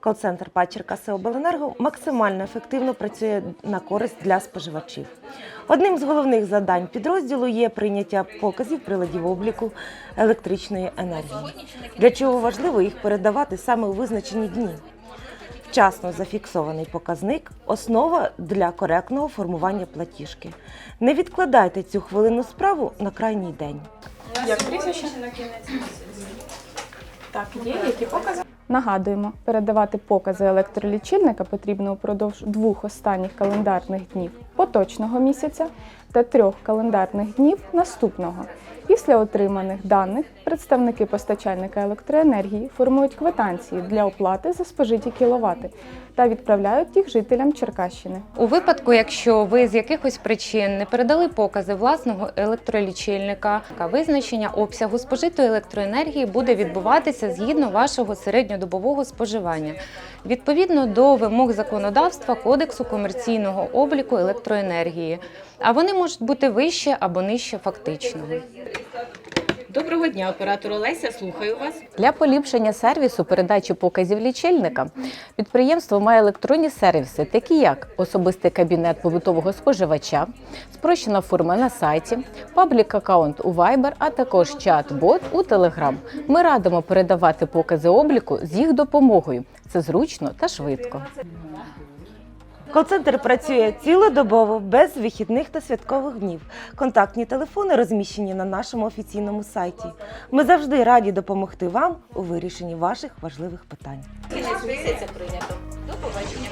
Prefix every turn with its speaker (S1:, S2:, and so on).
S1: Кол-центр Падчерка Сеобленерго максимально ефективно працює на користь для споживачів. Одним з головних завдань підрозділу є прийняття показів приладів обліку електричної енергії, для чого важливо їх передавати саме у визначені дні. Вчасно зафіксований показник основа для коректного формування платіжки. Не відкладайте цю хвилину справу на крайній день.
S2: Як прізвище? на кінець. Так, є, які покази?
S3: Нагадуємо, передавати покази електролічильника потрібно упродовж двох останніх календарних днів поточного місяця та трьох календарних днів наступного. Після отриманих даних представники постачальника електроенергії формують квитанції для оплати за спожиті кіловати та відправляють їх жителям Черкащини.
S4: У випадку, якщо ви з якихось причин не передали покази власного електролічильника, визначення обсягу спожитої електроенергії буде відбуватися згідно вашого середньодобового споживання, відповідно до вимог законодавства Кодексу комерційного обліку електроенергії. А вони можуть бути вище або нижче фактичного.
S5: Доброго дня, оператор Олеся. Слухаю вас.
S6: Для поліпшення сервісу передачі показів лічильника підприємство має електронні сервіси, такі як особистий кабінет побутового споживача, спрощена форма на сайті, паблік аккаунт у Viber, а також чат-бот у Telegram. Ми радимо передавати покази обліку з їх допомогою. Це зручно та швидко.
S1: Кол-центр працює цілодобово без вихідних та святкових днів. Контактні телефони розміщені на нашому офіційному сайті. Ми завжди раді допомогти вам у вирішенні ваших важливих питань.
S5: Місяця прийнято. До побачення.